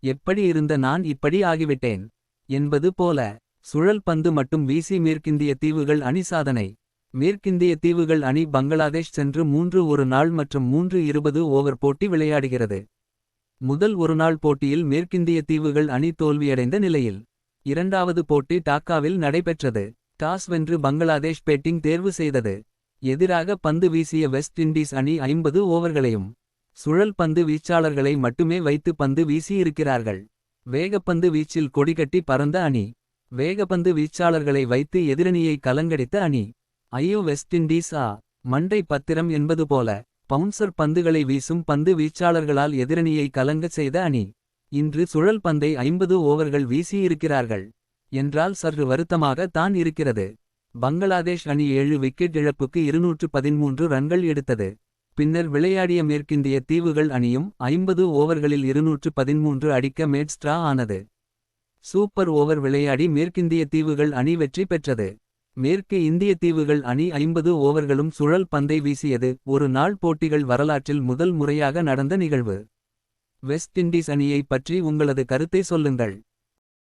எப்படி இருந்த நான் இப்படி ஆகிவிட்டேன். என்பது போல. சுழல் பந்து மட்டும் வீசி மேற்கிந்திய தீவுகள் அணி சாதனை. மேற்கிந்திய தீவுகள் அணி பங்களாதேஷ் சென்று மூன்று ஒரு நாள் மற்றும் மூன்று இருபது ஓவர் போட்டி விளையாடுகிறது. முதல் ஒருநாள் போட்டியில் மேற்கிந்திய தீவுகள் அணி தோல்வியடைந்த நிலையில். இரண்டாவது போட்டி டாக்காவில் நடைபெற்றது. டாஸ் வென்று பங்களாதேஷ் பேட்டிங் தேர்வு செய்தது. எதிராக பந்து வீசிய வெஸ்ட் இண்டீஸ் அணி ஐம்பது ஓவர்களையும். சுழல் பந்து வீச்சாளர்களை மட்டுமே வைத்து பந்து வீசியிருக்கிறார்கள். வேகப்பந்து வீச்சில் கொடிகட்டி பறந்த அணி. வேகப்பந்து வீச்சாளர்களை வைத்து எதிரணியை கலங்கடித்த அணி. ஐயோ வெஸ்ட் இண்டீஸ் ஆ மண்டை பத்திரம் என்பது போல. பவுன்சர் பந்துகளை வீசும் பந்து வீச்சாளர்களால் எதிரணியை கலங்கச் செய்த அணி. இன்று சுழல் பந்தை ஐம்பது ஓவர்கள் வீசியிருக்கிறார்கள். என்றால் சற்று வருத்தமாக தான் இருக்கிறது. பங்களாதேஷ் அணி ஏழு விக்கெட் இழப்புக்கு இருநூற்று பதின்மூன்று ரன்கள் எடுத்தது. பின்னர் விளையாடிய மேற்கிந்திய தீவுகள் அணியும் ஐம்பது ஓவர்களில் இருநூற்று பதின்மூன்று அடிக்க மேட்ஸ்ட்ரா ஆனது. சூப்பர் ஓவர் விளையாடி மேற்கிந்திய தீவுகள் அணி வெற்றி பெற்றது. மேற்கு இந்திய தீவுகள் அணி ஐம்பது ஓவர்களும் சுழல் பந்தை வீசியது. ஒரு நாள் போட்டிகள் வரலாற்றில் முதல் முறையாக நடந்த நிகழ்வு. வெஸ்ட் இண்டீஸ் அணியை பற்றி உங்களது கருத்தை சொல்லுங்கள்.